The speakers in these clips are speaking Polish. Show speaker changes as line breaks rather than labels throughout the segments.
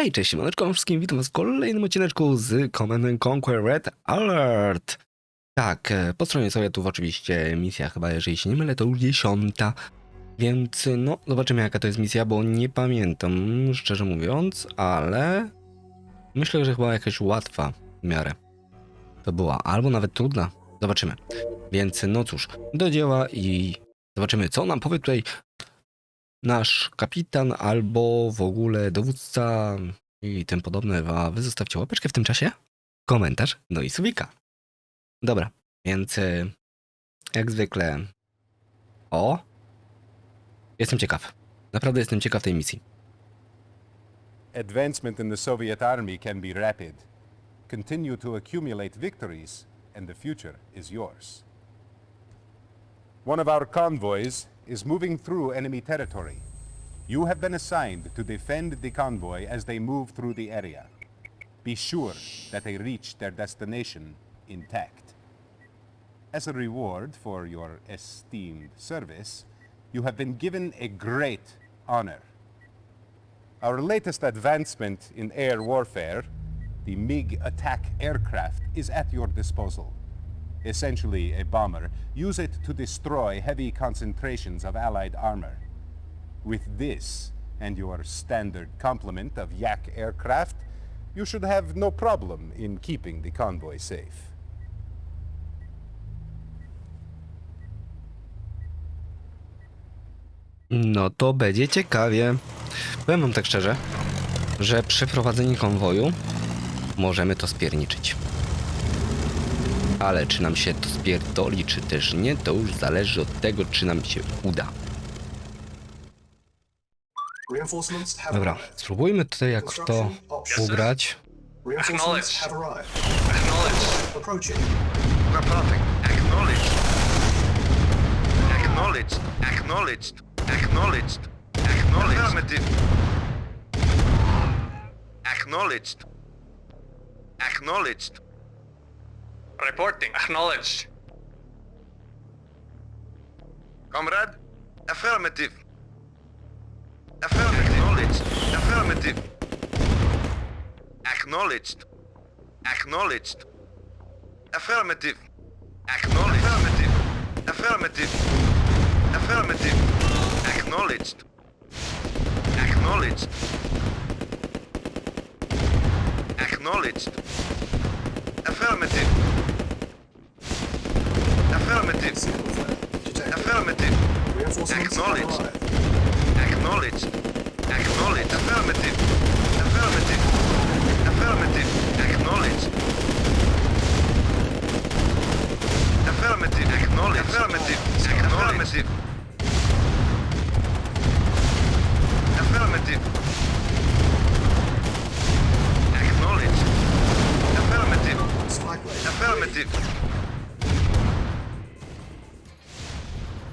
Hej, cześć, siemaneczko wszystkim, witam w kolejnym odcineczku z Command and Conquer Red Alert. Tak, e, po stronie Sowietów oczywiście misja chyba, jeżeli się nie mylę, to już dziesiąta. Więc no, zobaczymy jaka to jest misja, bo nie pamiętam, szczerze mówiąc, ale myślę, że chyba jakaś łatwa w miarę. To była, albo nawet trudna. Zobaczymy. Więc no cóż, do dzieła i zobaczymy, co nam powie tutaj nasz kapitan albo w ogóle dowódca i tym podobne, a wy zostawcie łapeczkę w tym czasie, komentarz, no i subika. Dobra, więc y, jak zwykle o jestem ciekaw. Naprawdę jestem ciekaw tej misji.
Advancement in the Soviet army can be rapid. Continue to accumulate victories, and the future is yours. One of our convoys is moving through enemy territory. You have been assigned to defend the convoy as they move through the area. Be sure that they reach their destination intact. As a reward for your esteemed service, you have been given a great honor. Our latest advancement in air warfare, the MiG attack aircraft, is at your disposal. Essentially a bomber. Use it to destroy heavy concentrations of Allied armor. With this, and your standard complement of Yak aircraft, you should have no problem in keeping the convoy safe.
No to będzie ciekawie. Powiem wam tak szczerze, że przy prowadzeniu konwoju możemy to spierniczyć. Ale czy nam się to spierdoli, czy też nie, to już zależy od tego, czy nam się uda. Dobra, spróbujmy tutaj jak w to ugrać.
Reinforcements have arrived.
Acknowledge.
Approaching.
Reporting. Acknowledged. Acknowledged. Acknowledged. Acknowledged. Acknowledged. Affirmative. Acknowledged. Acknowledged. Reporting. Acknowledged. Comrade? Affirmative. Affirmative. Acknowledged. Affirmative. Acknowledged. Acknowledged. Affirmative. Acknowledged. Affirmative. Affirmative. Affirmative. Acknowledged. Acknowledged. Acknowledged. Affirmative
minutes.
Affirmative.
Acknowledge.
Acknowledge. Acknowledge. Affirmative.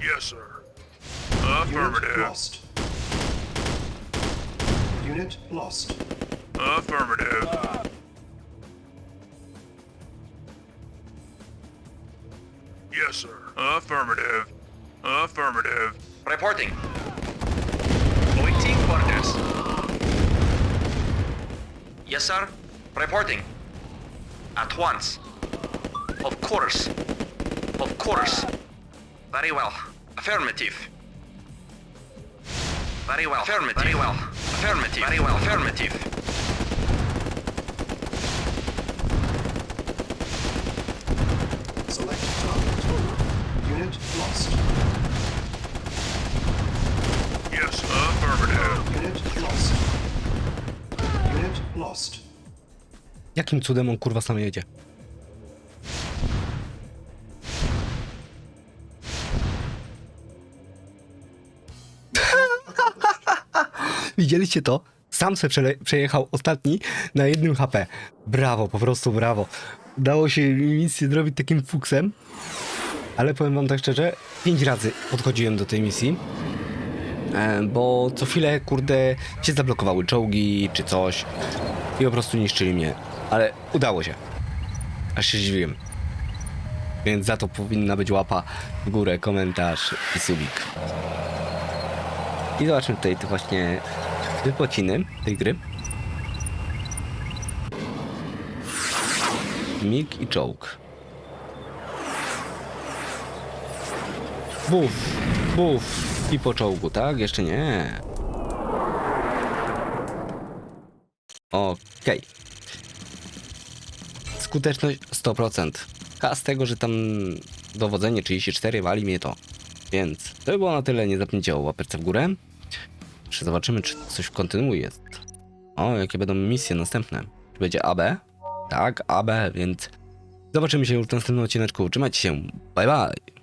Yes, sir.
Unit
Affirmative.
lost. Unit lost.
Affirmative. Yes, sir. Affirmative. Affirmative.
Reporting. Waiting orders. Yes, sir. Reporting. At once. Of course. Of course. Very well. Affirmative. Very well. Affirmative. Very well. Affirmative. Very well. Affirmative.
Select target. Unit lost.
Yes, affirmative.
Unit lost. Unit lost.
Jakim cudem on kurwa sam jedzie? Widzieliście to? Sam se przejechał ostatni na jednym HP. Brawo, po prostu brawo. Udało się mi misję zrobić takim fuksem. Ale powiem wam tak szczerze, pięć razy podchodziłem do tej misji. E, bo co chwilę, kurde, się zablokowały czołgi czy coś i po prostu niszczyli mnie. Ale udało się. Aż się zdziwiłem. Więc za to powinna być łapa w górę, komentarz i subik. I zobaczymy tutaj to właśnie wypociny tej gry. Mig i czołg. Buf, buf i po czołgu, tak? Jeszcze nie. Okej. Okay. Skuteczność 100%. A z tego, że tam dowodzenie 34 wali mnie to. Więc to by było na tyle. Nie zapomnijcie o łapeczce w górę. Jeszcze zobaczymy, czy coś w kontynuuj jest. O, jakie będą misje następne. Czy będzie AB? Tak, AB, więc zobaczymy się już w następnym odcineczku. Trzymajcie się. Bye bye.